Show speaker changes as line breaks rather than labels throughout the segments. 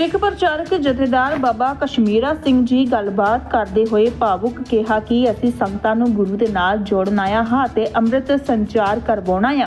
ਸਿੱਖ ਪ੍ਰਚਾਰਕ ਜਥੇਦਾਰ ਬਾਬਾ ਕਸ਼ਮੀਰਾ ਸਿੰਘ ਜੀ ਗੱਲਬਾਤ ਕਰਦੇ ਹੋਏ ਭਾਵੁਕ ਕਿਹਾ ਕਿ ਅਸੀਂ ਸੰਗਤਾਂ ਨੂੰ ਗੁਰੂ ਦੇ ਨਾਲ ਜੋੜਨ ਆਇਆ ਹਾਂ ਤੇ ਅੰਮ੍ਰਿਤ ਸੰਚਾਰ ਕਰਵਾਉਣਾ ਆ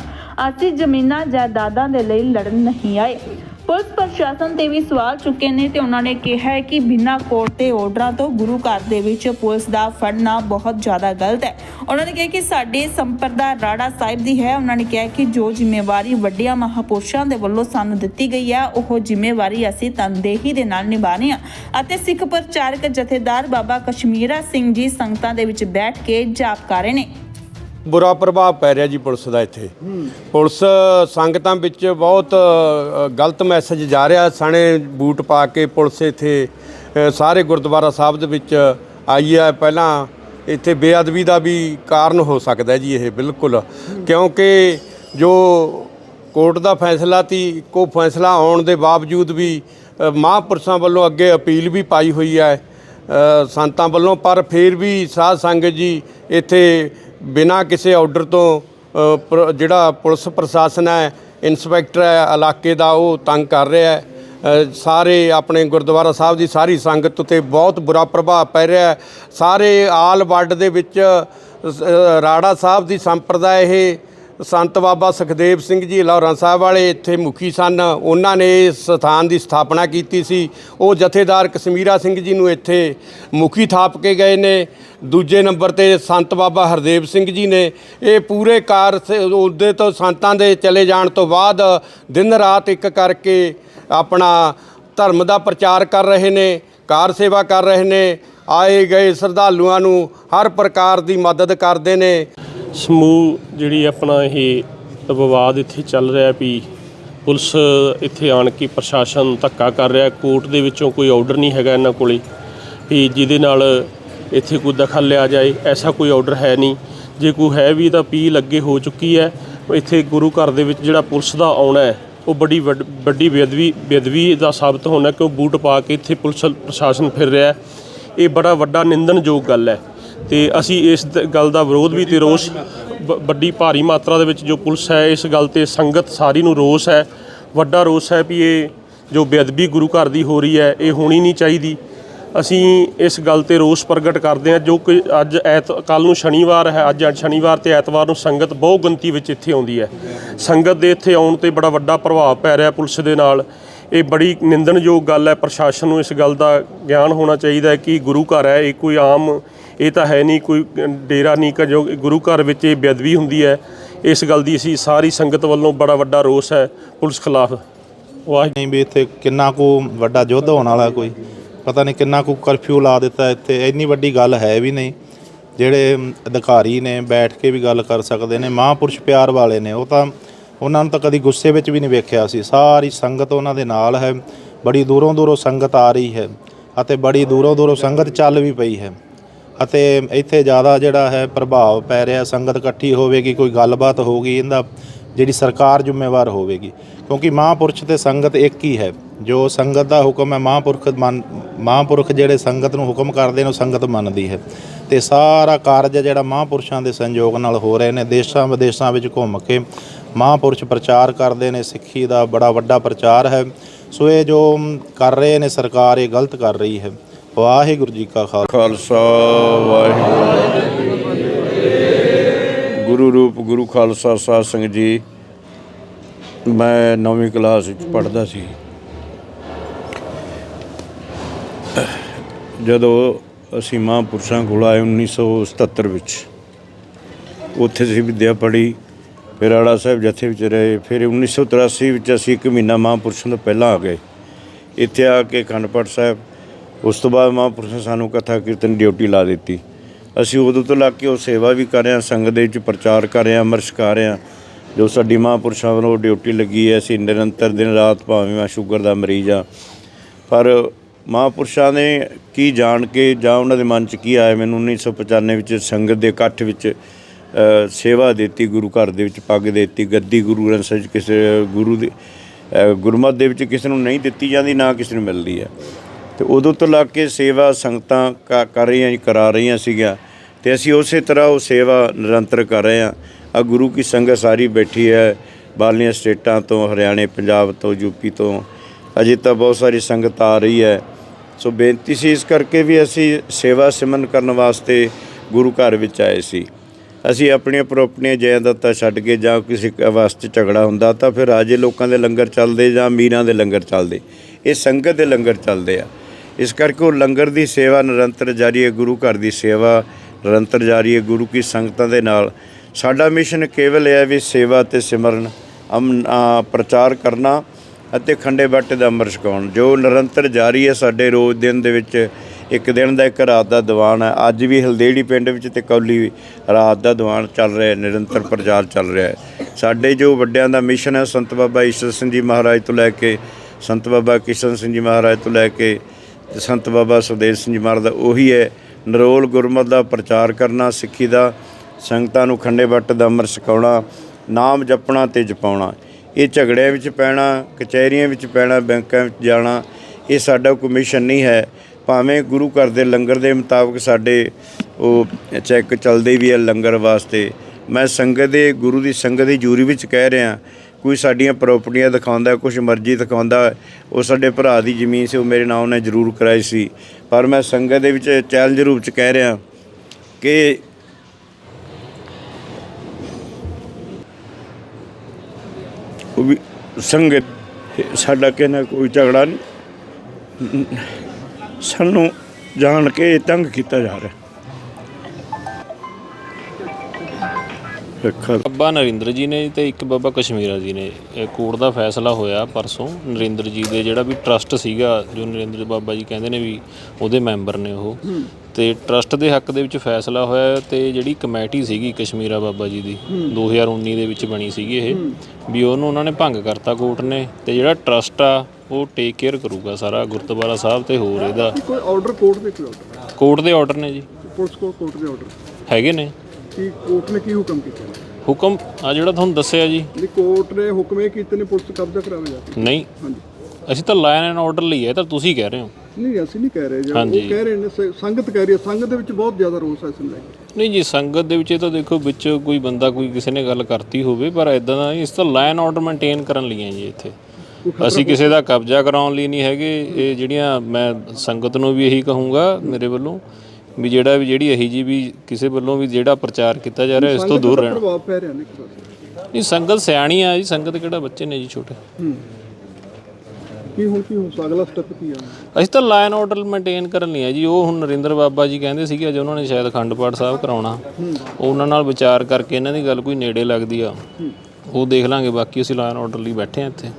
ਅਸੀਂ ਜ਼ਮੀਨਾਂ ਜਾਇਦਾਦਾਂ ਦੇ ਲਈ ਲੜਨ ਨਹੀਂ ਆਏ। ਪੁਲਿਸ ਪ੍ਰਸ਼ਾਸਨ ਤੇ ਵੀ ਸਵਾਲ ਚੁੱਕੇ ਨੇ ਤੇ ਉਹਨਾਂ ਨੇ ਕਿਹਾ ਹੈ ਕਿ ਬਿਨਾਂ ਕੋਰਟ ਦੇ ਆਰਡਰਾਂ ਤੋਂ ਗੁਰੂ ਘਰ ਦੇ ਵਿੱਚ ਪੁਲਿਸ ਦਾ ਫੜਨਾ ਬਹੁਤ ਜ਼ਿਆਦਾ ਗਲਤ ਹੈ। ਉਹਨਾਂ ਨੇ ਕਿਹਾ ਕਿ ਸਾਡੇ ਸੰਪਰਦਾ ਰਾੜਾ ਸਾਹਿਬ ਦੀ ਹੈ। ਉਹਨਾਂ ਨੇ ਕਿਹਾ ਕਿ ਜੋ ਜ਼ਿੰਮੇਵਾਰੀ ਵੱਡਿਆਂ ਮਹਾਪੁਰਸ਼ਾਂ ਦੇ ਵੱਲੋਂ ਸਾਨੂੰ ਦਿੱਤੀ ਗਈ ਹੈ, ਉਹ ਜ਼ਿੰਮੇਵਾਰੀ ਅਸੀਂ ਤਨਦੇਹੀ ਦੇ ਨਾਲ ਨਿਭਾਣੀ ਆ ਅਤੇ ਸਿੱਖ ਪ੍ਰਚਾਰਕ ਜਥੇਦਾਰ ਬਾਬਾ ਕਸ਼ਮੀਰਾ ਸਿੰਘ ਜੀ ਸੰਗਤਾਂ ਦੇ ਵਿੱਚ ਬੈਠ ਕੇ ਜਾਪ ਕਰ ਰਹੇ ਨੇ।
ਬੁਰਾ ਪ੍ਰਭਾਵ ਪੈ ਰਿਹਾ ਜੀ ਪੁਲਿਸ ਦਾ ਇੱਥੇ। ਪੁਲਿਸ ਸੰਗਤਾਂ ਵਿੱਚ ਬਹੁਤ ਗਲਤ ਮੈਸੇਜ ਜਾ ਰਿਹਾ। ਸਣੇ ਬੂਟ ਪਾ ਕੇ ਪੁਲਿਸ ਇੱਥੇ ਸਾਰੇ ਗੁਰਦੁਆਰਾ ਸਾਹਿਬ ਦੇ ਵਿੱਚ ਆਈ ਹੈ। ਪਹਿਲਾਂ ਇੱਥੇ ਬੇਅਦਬੀ ਦਾ ਵੀ ਕਾਰਨ ਹੋ ਸਕਦਾ ਜੀ ਇਹ ਬਿਲਕੁਲ। ਕਿਉਂਕਿ ਜੋ ਕੋਰਟ ਦਾ ਫੈਸਲਾ ਤੀ ਕੋ ਫੈਸਲਾ ਆਉਣ ਦੇ ਬਾਵਜੂਦ ਵੀ ਮਹਾਂਪੁਰਸ਼ਾਂ ਵੱਲੋਂ ਅੱਗੇ ਅਪੀਲ ਵੀ ਪਾਈ ਹੋਈ ਹੈ ਅ, ਸੰਤਾਂ ਵੱਲੋਂ। ਪਰ ਫਿਰ ਵੀ ਸਾਧ ਸੰਗਤ ਜੀ ਇੱਥੇ ਬਿਨਾਂ ਕਿਸੇ ਆਰਡਰ ਤੋਂ ਅ, ਜਿਹੜਾ ਪੁਲਿਸ ਪ੍ਰਸ਼ਾਸਨ ਹੈ ਇਨਸਪੈਕਟਰ ਹੈ ਇਲਾਕੇ ਦਾ ਉਹ ਤੰਗ ਕਰ ਰਿਹਾ ਹੈ। ਸਾਰੇ ਆਪਣੇ ਗੁਰਦੁਆਰਾ ਸਾਹਿਬ ਦੀ ਸਾਰੀ ਸੰਗਤ ਉਤੇ ਬਹੁਤ ਬੁਰਾ ਪ੍ਰਭਾਵ ਪੈ ਰਿਹਾ ਹੈ। ਸਾਰੇ ਆਲ ਵਰਲਡ ਦੇ ਵਿੱਚ ਰਾੜਾ ਸਾਹਿਬ ਦੀ ਸੰਪਰਦਾ ਇਹ ਸੰਤ ਬਾਬਾ ਸੁਖਦੇਵ ਸਿੰਘ ਜੀ ਲਾਹੌਰਾਂ ਸਾਹਿਬ ਵਾਲੇ ਇੱਥੇ ਮੁਖੀ ਸਨ। ਉਹਨਾਂ ਨੇ ਇਸ ਸਥਾਨ ਦੀ ਸਥਾਪਨਾ ਕੀਤੀ ਸੀ। ਉਹ ਜਥੇਦਾਰ ਕਸ਼ਮੀਰਾ ਸਿੰਘ ਜੀ ਨੂੰ ਇੱਥੇ ਮੁਖੀ ਥਾਪ ਕੇ ਗਏ ਨੇ। ਦੂਜੇ ਨੰਬਰ ਤੇ ਸੰਤ ਬਾਬਾ ਹਰਦੇਵ ਸਿੰਘ ਜੀ ਨੇ ਇਹ ਪੂਰੇ ਕਾਰ ਸ- ਉਹਦੇ ਤੋਂ ਸੰਤਾਂ ਦੇ ਚਲੇ ਜਾਣ ਤੋਂ ਬਾਅਦ ਦਿਨ ਰਾਤ ਇੱਕ ਕਰਕੇ ਆਪਣਾ ਧਰਮ ਦਾ ਪ੍ਰਚਾਰ ਕਰ ਰਹੇ ਨੇ, ਕਾਰ ਸੇਵਾ ਕਰ ਰਹੇ ਨੇ। ਆਏ ਗਏ ਸ਼ਰਧਾਲੂਆਂ ਨੂੰ ਹਰ ਪ੍ਰਕਾਰ ਦੀ ਮਦਦ ਕਰਦੇ ਨੇ।
ਸਮੂਹ ਜਿਹੜੀ ਆਪਣਾ ਇਹ ਵਿਵਾਦ ਇੱਥੇ ਚੱਲ ਰਿਹਾ ਵੀ ਪੁਲਿਸ ਇੱਥੇ ਆਣ ਕੇ ਪ੍ਰਸ਼ਾਸਨ ਧੱਕਾ ਕਰ ਰਿਹਾ, ਕੋਰਟ ਦੇ ਵਿੱਚੋਂ ਕੋਈ ਆਰਡਰ ਨਹੀਂ ਹੈਗਾ ਇਹਨਾਂ ਕੋਲੇ ਵੀ ਜਿਹਦੇ ਨਾਲ ਇੱਥੇ ਕੋਈ ਦਖਲ ਲਿਆ ਜਾਏ, ਐਸਾ ਕੋਈ ਆਰਡਰ ਹੈ ਨਹੀਂ। ਜੇ ਕੋਈ ਹੈ ਵੀ ਤਾਂ ਅਪੀਲ ਅੱਗੇ ਹੋ ਚੁੱਕੀ ਹੈ। ਇੱਥੇ ਗੁਰੂ ਘਰ ਦੇ ਵਿੱਚ ਜਿਹੜਾ ਪੁਲਿਸ ਦਾ ਆਉਣਾ ਹੈ, ਉਹ ਬੜੀ ਵੱਡ- ਵੱਡੀ ਬੇਅਦਬੀ ਬੇਅਦਬੀ ਦਾ ਸਾਬਤ ਹੋਣਾ ਕਿਉਂ ਬੂਟ ਪਾ ਕੇ ਇੱਥੇ ਪੁਲਿਸ ਪ੍ਰਸ਼ਾਸਨ ਫਿਰ ਰਿਹਾ ਇਹ ਬੜਾ ਵੱਡਾ ਨਿੰਦਣਯੋਗ ਗੱਲ ਹੈ। ਤੇ ਅਸੀਂ ਇਸ ਦ- ਗੱਲ ਦਾ ਵਿਰੋਧ ਵੀ ਤੇ ਰੋਸ ਵ- ਵੱਡੀ ਭਾਰੀ ਮਾਤਰਾ ਦੇ ਵਿੱਚ ਜੋ ਪੁਲਿਸ ਹੈ, ਇਸ ਗੱਲ ਤੇ ਸੰਗਤ ਸਾਰੀ ਨੂੰ ਰੋਸ ਹੈ। ਵੱਡਾ ਰੋਸ ਹੈ ਵੀ ਇਹ ਜੋ ਬੇਅਦਬੀ ਗੁਰੂ ਘਰ ਦੀ ਹੋ ਰਹੀ ਹੈ, ਇਹ ਹੋਣੀ ਨਹੀਂ ਚਾਹੀਦੀ। ਅਸੀਂ ਇਸ ਗੱਲ ਤੇ ਰੋਸ ਪ੍ਰਗਟ ਕਰਦੇ ਹਾਂ, ਜੋ ਕਿ ਅੱਜ ਐਤ ਕੱਲ ਨੂੰ ਸ਼ਨੀਵਾਰ ਹੈ, ਅੱਜ ਅੱਜ ਸ਼ਨੀਵਾਰ ਤੇ ਐਤਵਾਰ ਨੂੰ ਸੰਗਤ ਬਹੁ ਗਿਣਤੀ ਵਿੱਚ ਇੱਥੇ ਆਉਂਦੀ ਹੈ। ਸੰਗਤ ਦੇ ਇੱਥੇ ਆਉਣ ਤੇ ਬੜਾ ਵੱਡਾ ਪ੍ਰਭਾਵ ਪੈ ਰਿਹਾ ਪੁਲਿਸ ਦੇ ਨਾਲ। ਇਹ ਬੜੀ ਨਿੰਦਣਯੋਗ ਗੱਲ ਹੈ, ਪ੍ਰਸ਼ਾਸਨ ਨੂੰ ਇਸ ਗੱਲ ਦਾ ਗਿਆਨ ਹੋਣਾ ਚਾਹੀਦਾ ਹੈ ਕਿ ਗੁਰੂ ਘਰ ਹੈ, ਇਹ ਕੋਈ ਆਮ ਇਹ ਤਾਂ ਹੈ ਨਹੀਂ ਕੋਈ ਡੇਰਾ ਨਹੀਂ ਕਿ ਜੋ ਗੁਰੂ ਘਰ ਵਿੱਚ ਇਹ ਬੇਅਦਬੀ ਹੁੰਦੀ ਹੈ। ਇਸ ਗੱਲ ਦੀ ਅਸੀਂ ਸਾਰੀ ਸੰਗਤ ਵੱਲੋਂ ਬੜਾ ਵੱਡਾ ਰੋਸ ਹੈ ਪੁਲਿਸ ਖਿਲਾਫ। ਵਾਹਿਗੁਰੂ।
ਨਹੀਂ ਵੀ ਇੱਥੇ ਕਿੰਨਾ ਕੁ ਵੱਡਾ ਯੁੱਧ ਹੋਣ ਵਾਲਾ ਕੋਈ। ਪਤਾ ਨਹੀਂ ਕਿੰਨਾ ਕੁ ਕਰਫਿਊ ਲਾ ਦਿੱਤਾ ਇੱਥੇ। ਇੰਨੀ ਵੱਡੀ ਗੱਲ ਹੈ ਵੀ ਨਹੀਂ। ਜਿਹੜੇ ਅਧਿਕਾਰੀ ਨੇ ਬੈਠ ਕੇ ਵੀ ਗੱਲ ਕਰ ਸਕਦੇ ਨੇ, ਮਹਾਂਪੁਰਸ਼ ਪਿਆਰ ਵਾਲੇ ਨੇ। ਉਹ ਤਾਂ ਉਹਨਾਂ ਨੂੰ ਤਾਂ ਕਦੀ ਗੁੱਸੇ ਵਿੱਚ ਵੀ ਨਹੀਂ ਵੇਖਿਆ ਸੀ। ਸਾਰੀ ਸੰਗਤ ਉਹਨਾਂ ਦੇ ਨਾਲ ਹੈ। ਬੜੀ ਦੂਰੋਂ ਦੂਰੋਂ ਸੰਗਤ ਆ ਰਹੀ ਹੈ। ਅਤੇ ਬੜੀ ਦੂਰੋਂ ਦੂਰੋਂ ਸੰਗਤ ਚੱਲ ਵੀ ਪਈ ਹੈ। ਅਤੇ ਇੱਥੇ ਜ਼ਿਆਦਾ ਜਿਹੜਾ ਹੈ ਪ੍ਰਭਾਵ ਪੈ ਰਿਹਾ, ਸੰਗਤ ਇਕੱਠੀ ਹੋਵੇਗੀ, ਕੋਈ ਗੱਲਬਾਤ ਹੋਊਗੀ, ਇਹਦਾ ਜਿਹੜੀ ਸਰਕਾਰ ਜ਼ਿੰਮੇਵਾਰ ਹੋਵੇਗੀ। ਕਿਉਂਕਿ ਮਹਾਂਪੁਰਸ਼ ਤੇ ਸੰਗਤ ਇੱਕ ਹੀ ਹੈ। ਜੋ ਸੰਗਤ ਦਾ ਹੁਕਮ ਹੈ, ਮਹਾਂਪੁਰਖ ਮੰਨ, ਮਹਾਂਪੁਰਖ ਜਿਹੜੇ ਸੰਗਤ ਨੂੰ ਹੁਕਮ ਕਰਦੇ ਨੇ, ਉਹ ਸੰਗਤ ਮੰਨਦੀ ਹੈ। ਤੇ ਸਾਰਾ ਕਾਰਜ ਜਿਹੜਾ ਮਹਾਂਪੁਰਸ਼ਾਂ ਦੇ ਸੰਯੋਗ ਨਾਲ ਹੋ ਰਹੇ ਨੇ, ਦੇਸ਼ਾਂ ਵਿਦੇਸ਼ਾਂ ਵਿੱਚ ਘੁੰਮ ਕੇ ਮਹਾਂਪੁਰਸ਼ ਪ੍ਰਚਾਰ ਕਰਦੇ ਨੇ, ਸਿੱਖੀ ਦਾ ਬੜਾ ਵੱਡਾ ਪ੍ਰਚਾਰ ਹੈ। ਸੋ ਇਹ ਜੋ ਕਰ ਰਹੇ ਨੇ ਸਰਕਾਰ, ਇਹ ਗਲਤ ਕਰ ਰਹੀ ਹੈ। ਵਾਹਿਗੁਰੂ ਜੀ ਕਾ ਖਾਲਸਾ।
ਵਾਹਿਗੁਰੂ। ਗੁਰੂ ਰੂਪ, ਗੁਰੂ ਖਾਲਸਾ, ਸਾਧ ਸੰਗਤ ਜੀ। ਮੈਂ ਨੌਵੀਂ ਕਲਾਸ ਵਿੱਚ ਪੜ੍ਹਦਾ ਸੀ। ਜਦੋਂ ਅਸੀਂ ਮਹਾਂਪੁਰਸ਼ਾਂ ਕੋਲ ਆਏ 1977 ਵਿੱਚ, ਉੱਥੇ ਅਸੀਂ ਵਿਦਿਆ ਪੜ੍ਹੀ, ਫਿਰ ਆੜਾ ਸਾਹਿਬ ਜਥੇ ਵਿੱਚ ਰਹੇ, ਫਿਰ 1983 ਵਿੱਚ ਅਸੀਂ ਇੱਕ ਮਹੀਨਾ ਮਹਾਂਪੁਰਸ਼ਾਂ ਤੋਂ ਪਹਿਲਾਂ ਆ ਗਏ। ਇੱਥੇ ਆ ਕੇ ਅਖੰਡ ਪਾਠ ਸਾਹਿਬ ਉਸ ਤੋਂ ਬਾਅਦ ਮਹਾਂਪੁਰਸ਼ ਨੇ ਸਾਨੂੰ ਕਥਾ ਕੀਰਤਨ ਡਿਊਟੀ ਲਾ ਦਿੱਤੀ। ਅਸੀਂ ਉਦੋਂ ਤੋਂ ਲੱਗ ਕੇ ਉਹ ਸੇਵਾ ਵੀ ਕਰ ਰਹੇ ਹਾਂ, ਸੰਗਤ ਦੇ ਵਿੱਚ ਪ੍ਰਚਾਰ ਕਰ ਰਹੇ ਹਾਂ, ਅਮਰ ਛਕਾ ਰਹੇ ਹਾਂ। ਜੋ ਸਾਡੀ ਮਹਾਂਪੁਰਸ਼ਾਂ ਵੱਲੋਂ ਡਿਊਟੀ ਲੱਗੀ ਹੈ, ਅਸੀਂ ਨਿਰੰਤਰ ਦਿਨ ਰਾਤ ਭਾਵੇਂ ਮੈਂ ਸ਼ੂਗਰ ਦਾ ਮਰੀਜ਼ ਆ ਪਰ ਮਹਾਂਪੁਰਸ਼ਾਂ ਨੇ ਕੀ ਜਾਣ ਕੇ ਜਾਂ ਉਹਨਾਂ ਦੇ ਮਨ 'ਚ ਕੀ ਆਇਆ, ਮੈਨੂੰ 1995 ਵਿੱਚ ਸੰਗਤ ਦੇ ਇਕੱਠ ਵਿੱਚ ਸੇਵਾ ਦਿੱਤੀ, ਗੁਰੂ ਘਰ ਦੇ ਵਿੱਚ ਪੱਗ ਦਿੱਤੀ, ਗੱਦੀ ਗੁਰੂ ਗ੍ਰੰਥ ਸਾਹਿਬ 'ਚ ਕਿਸੇ ਗੁਰੂ ਦੇ ਗੁਰਮਤ ਦੇ ਵਿੱਚ ਕਿਸੇ ਨੂੰ ਨਹੀਂ ਦਿੱਤੀ ਜਾਂਦੀ, ਨਾ ਕਿਸੇ ਨੂੰ ਮਿਲਦੀ ਹੈ। ਤੇ ਉਦੋਂ ਤੋਂ ਲੱਗ ਕੇ ਸੇਵਾ ਸੰਗਤਾਂ ਕ- ਕਰ ਰਹੀਆਂ ਕਰਾ ਰਹੀਆਂ ਸੀਗੀਆਂ। ਤੇ ਅਸੀਂ ਉਸੇ ਤਰ੍ਹਾਂ ਉਹ ਸੇਵਾ ਨਿਰੰਤਰ ਕਰ ਰਹੇ ਹਾਂ। ਆ ਗੁਰੂ ਕੀ ਸੰਗਤ ਸਾਰੀ ਬੈਠੀ ਹੈ ਬਾਲੀਆਂ ਸਟੇਟਾਂ ਤੋਂ, ਹਰਿਆਣੇ, ਪੰਜਾਬ ਤੋਂ, ਯੂਪੀ ਤੋਂ। ਅਜੇ ਤਾਂ ਬਹੁਤ ਸਾਰੀ ਸੰਗਤ ਆ ਰਹੀ ਹੈ। ਸੋ ਬੇਨਤੀ ਸੀ ਇਸ ਕਰਕੇ ਵੀ ਅਸੀਂ ਸੇਵਾ ਸਿਮਨ ਕਰਨ ਵਾਸਤੇ ਗੁਰੂ ਘਰ ਵਿੱਚ ਆਏ ਸੀ। ਅਸੀਂ ਆਪਣੀਆਂ ਪ੍ਰੋਪਰਟੀਆਂ ਜਾਇਦਾਦਾਂ ਛੱਡ ਕੇ ਜਾਂ ਕਿਸੇ ਕ- ਵਾਸਤੇ ਝਗੜਾ ਹੁੰਦਾ ਤਾਂ ਫਿਰ ਰਾਜੇ ਲੋਕਾਂ ਦੇ ਲੰਗਰ ਚੱਲਦੇ ਜਾਂ ਮੀਰਾਂ ਦੇ ਲੰਗਰ ਚੱਲਦੇ। ਇਹ ਸੰਗਤ ਦੇ ਲੰਗਰ ਚੱਲਦੇ ਆ। ਇਸ ਕਰਕੇ ਉਹ ਲੰਗਰ ਦੀ ਸੇਵਾ ਨਿਰੰਤਰ ਜਾਰੀ ਹੈ, ਗੁਰੂ ਘਰ ਦੀ ਸੇਵਾ ਨਿਰੰਤਰ ਜਾਰੀ ਹੈ, ਗੁਰੂ ਕੀ ਸੰਗਤਾਂ ਦੇ ਨਾਲ। ਸਾਡਾ ਮਿਸ਼ਨ ਕੇਵਲ ਇਹ ਹੈ ਵੀ ਸੇਵਾ ਤੇ ਸਿਮਰਨ, ਅਮ ਪ੍ਰਚਾਰ ਕਰਨਾ ਅਤੇ ਖੰਡੇ ਬਾਟੇ ਦਾ ਅੰਮ੍ਰਿਤ ਛਕਾਉਣ। ਜੋ ਨਿਰੰਤਰ ਜਾਰੀ ਹੈ, ਸਾਡੇ ਰੋਜ਼ ਦਿਨ ਦੇ ਵਿੱਚ ਇੱਕ ਦਿਨ ਦਾ, ਇੱਕ ਰਾਤ ਦਾ ਦੀਵਾਨ ਹੈ। ਅੱਜ ਵੀ ਹਲਦੇੜੀ ਪਿੰਡ ਵਿੱਚ ਤੇ ਕੌਲੀ ਰਾਤ ਦਾ ਦੀਵਾਨ ਚੱਲ ਰਿਹਾ ਹੈ, ਨਿਰੰਤਰ ਪ੍ਰਚਾਰ ਚੱਲ ਰਿਹਾ ਹੈ। ਸਾਡੇ ਜੋ ਵੱਡਿਆਂ ਦਾ ਮਿਸ਼ਨ ਹੈ, ਸੰਤ ਬਾਬਾ ਈਸ਼ਰ ਸਿੰਘ ਜੀ ਮਹਾਰਾਜ ਤੋਂ ਲੈ ਕੇ, ਸੰਤ ਬਾਬਾ ਕਿਸ਼ਨ ਸਿੰਘ ਜੀ ਮਹਾਰਾਜ ਤੋਂ ਲੈ ਕੇ ਤੇ ਸੰਤ ਬਾਬਾ ਸੁਖਦੇਵ ਸਿੰਘ ਜੀ ਮਹਾਰਾਜ ਦਾ ਉਹੀ ਹੈ, ਨਰੋਲ ਗੁਰਮਤ ਦਾ ਪ੍ਰਚਾਰ ਕਰਨਾ, ਸਿੱਖੀ ਦਾ, ਸੰਗਤਾਂ ਨੂੰ ਖੰਡੇ ਵੱਟ ਦਾ ਅੰਮ੍ਰਿਤ ਛਕਾਉਣਾ ਨਾਮ ਜਪਣਾ ਤੇ ਜਪਾਉਣਾ। ਇਹ ਝਗੜਿਆਂ ਵਿੱਚ ਪੈਣਾ, ਕਚਹਿਰੀਆਂ ਵਿੱਚ ਪੈਣਾ, ਬੈਂਕਾਂ ਵਿੱਚ ਜਾਣਾ, ਇਹ ਸਾਡਾ ਕੋਈ ਮਿਸ਼ਨ ਨਹੀਂ ਹੈ। ਭਾਵੇਂ ਗੁਰੂ ਘਰ ਦੇ ਲੰਗਰ ਦੇ ਮੁਤਾਬਕ ਸਾਡੇ ਉਹ ਚੈੱਕ ਚੱਲਦੇ ਵੀ ਹੈ ਲੰਗਰ ਵਾਸਤੇ। ਮੈਂ ਸੰਗਤ ਦੇ, ਗੁਰੂ ਦੀ ਸੰਗਤ ਦੀ ਜੂਰੀ ਵਿੱਚ ਕਹਿ ਰਿਹਾ ਕੋਈ ਸਾਡੀਆਂ ਪ੍ਰਾਪਰਟੀਆਂ ਦਿਖਾਉਂਦਾ ਕੁਝ ਮਰਜ਼ੀ ਦਿਖਾਉਂਦਾ, ਉਹ ਸਾਡੇ ਭਰਾ ਦੀ ਜ਼ਮੀਨ ਸੀ, ਉਹ ਮੇਰੇ ਨਾਮ ਨੇ ਜ਼ਰੂਰ ਕਰਾਈ ਸੀ। ਪਰ ਮੈਂ ਸੰਗਤ ਦੇ ਵਿੱਚ ਚੈਲੰਜ ਰੂਪ ਚ ਕਹਿ ਰਿਹਾ ਕਿ ਉਹ ਵੀ ਸੰਗਤ, ਸਾਡਾ ਕਹਿਣਾ ਕੋਈ ਝਗੜਾ ਨਹੀਂ। ਸਾਨੂੰ ਜਾਣ ਕੇ ਤੰਗ ਕੀਤਾ ਜਾ ਰਿਹਾ। ਅੱਖਾਂ
ਬਾਬਾ ਨਰਿੰਦਰ ਜੀ ਨੇ ਤੇ ਇੱਕ ਬਾਬਾ ਕਸ਼ਮੀਰਾ ਜੀ ਨੇ ਇਹ ਕੋਰਟ ਦਾ ਫੈਸਲਾ ਹੋਇਆ ਪਰਸੋਂ। ਨਰਿੰਦਰ ਜੀ ਦੇ ਜਿਹੜਾ ਵੀ ਟਰਸਟ ਸੀਗਾ ਜੋ ਨਰਿੰਦਰ ਬਾਬਾ ਜੀ ਕਹਿੰਦੇ ਨੇ ਵੀ ਉਹਦੇ ਮੈਂਬਰ ਨੇ ਉਹ। ਤੇ ਟਰਸਟ ਦੇ ਹੱਕ ਦੇ ਵਿੱਚ ਫੈਸਲਾ ਹੋਇਆ ਤੇ ਜਿਹੜੀ ਕਮੇਟੀ ਸੀਗੀ ਕਸ਼ਮੀਰਾ ਬਾਬਾ ਜੀ ਦੀ 2019 ਦੇ ਵਿੱਚ ਬਣੀ ਸੀਗੀ ਇਹ। ਵੀ ਉਹਨੂੰ ਉਹਨਾਂ ਨੇ ਭੰਗ ਕਰਤਾ ਕੋਰਟ ਨੇ ਤੇ ਜਿਹੜਾ ਟਰਸਟ ਆ ਉਹ ਟੇਕ ਕੇਅਰ ਕਰੂਗਾ ਸਾਰਾ ਗੁਰਦੁਆਰਾ ਸਾਹਿਬ ਤੇ ਹੋਰ ਇਹਦਾ।
ਕੋਈ ਆਰਡਰ ਕੋਰਟ ਦੇ ਕੋਈ ਆਰਡਰ
ਕੋਰਟ ਦੇ ਆਰਡਰ ਨੇ ਜੀ।
ਪੁਲਿਸ ਕੋਲ ਕੋਰਟ ਦੇ ਆਰਡਰ
ਹੈਗੇ ਨੇ।
ਕੀ ਕੋਰਟ ਨੇ ਕੀ ਹੁਕਮ ਕੀਤਾ?
ਹੁਕਮ ਆ ਜਿਹੜਾ ਤੁਹਾਨੂੰ ਦੱਸਿਆ ਜੀ।
ਨਹੀਂ ਕੋਰਟ ਨੇ ਹੁਕਮ ਇਹ ਕੀਤੇ ਨੇ ਪੁਲਿਸ ਕਬਜ਼ਾ ਕਰਾਵੇ ਜਾ ਕੇ।
ਨਹੀਂ।
ਹਾਂਜੀ।
ਅਸੀਂ ਤਾਂ ਲਾਇਨ ਐਂਡ ਆਰਡਰ ਲਈ ਹੈ ਤਾਂ ਤੁਸੀਂ ਕਹਿ ਰਹੇ ਹੋ।
ਨਹੀਂ ਅਸੀਂ ਨਹੀਂ ਕਹਿ ਰਹੇ ਜੀ। ਉਹ ਕਹਿ ਰਹੇ ਨੇ ਸੰਗਤ ਕਹਿ ਰਹੀ ਹੈ। ਸੰਗਤ ਦੇ ਵਿੱਚ ਬਹੁਤ ਜ਼ਿਆਦਾ ਰੋਸ ਹੈ ਇਸ ਨੂੰ ਲੈ ਕੇ
ਨਹੀਂ ਜੀ ਸੰਗਤ ਦੇ ਵਿੱਚ ਇਹ ਤਾਂ ਦੇਖੋ ਵਿੱਚ ਕੋਈ ਬੰਦਾ ਕੋਈ ਕਿਸੇ ਨੇ ਗੱਲ ਕਰਤੀ ਹੋਵੇ ਪਰ ਇਦਾਂ ਦਾ ਇਸ ਤਾਂ ਲਾਇਨ ਆਰਡਰ ਮੇਨਟੇਨ ਕਰਨ ਲਈ ਹੈ ਜੀ ਇੱਥੇ। ਅਸੀਂ ਕਿਸੇ ਦਾ ਕਬਜ਼ਾ ਕਰਾਉਣ ਲਈ ਨਹੀਂ ਹੈਗੇ। ਇਹ ਜਿਹੜੀਆਂ ਮੈਂ ਸੰਗਤ ਨੂੰ ਵੀ ਇਹੀ ਕਹੂੰਗਾ ਮੇਰੇ ਵੱਲੋਂ ਵੀ ਜਿਹੜਾ ਵੀ ਜਿਹੜੀ ਇਹੀ ਜੀ ਵੀ ਕਿਸੇ ਵੱਲੋਂ ਵੀ ਜਿਹੜਾ ਪ੍ਰਚਾਰ ਕੀਤਾ ਜਾ ਰਿਹਾ ਇਸ ਤੋਂ ਦੂਰ ਰਹਿਣਾ।
ਪ੍ਰਭਾਵ ਪੈ ਰਿਹਾ ਨੇ ਇੱਕ ਪਾਸੇ।
ਨਹੀਂ ਸੰਗਤ ਸਿਆਣੀ ਆ ਜੀ ਸੰਗਤ ਕਿਹੜਾ ਬੱਚੇ ਨੇ ਜੀ ਛੋਟੇ।
ਕੀ ਹੁਣ ਕੀ ਹੁਣ ਅਗਲਾ ਸਟੈਪ ਕੀ ਆ?
ਅਸੀਂ ਤਾਂ ਲਾਇਨ ਆਰਡਰ ਮੇਨਟੇਨ ਕਰਨ ਲਈ ਹੈ ਜੀ। ਉਹ ਹੁਣ ਨਰਿੰਦਰ ਬਾਬਾ ਜੀ ਕਹਿੰਦੇ ਸੀਗੇ ਅਜੇ ਉਹਨਾਂ ਨੇ ਸ਼ਾਇਦ ਅਖੰਡ ਪਾਠ ਸਾਹਿਬ ਕਰਾਉਣਾ। ਉਹ ਉਹਨਾਂ ਨਾਲ ਵਿਚਾਰ ਕਰਕੇ ਇਹਨਾਂ ਦੀ ਗੱਲ ਕੋਈ ਨੇੜੇ ਲੱਗਦੀ ਆ। ਉਹ ਦੇਖ ਲਾਂਗੇ ਬਾਕੀ ਅਸੀਂ ਲਾਇਨ ਆਰਡਰ ਲਈ ਬੈਠੇ ਆ ਇੱਥੇ।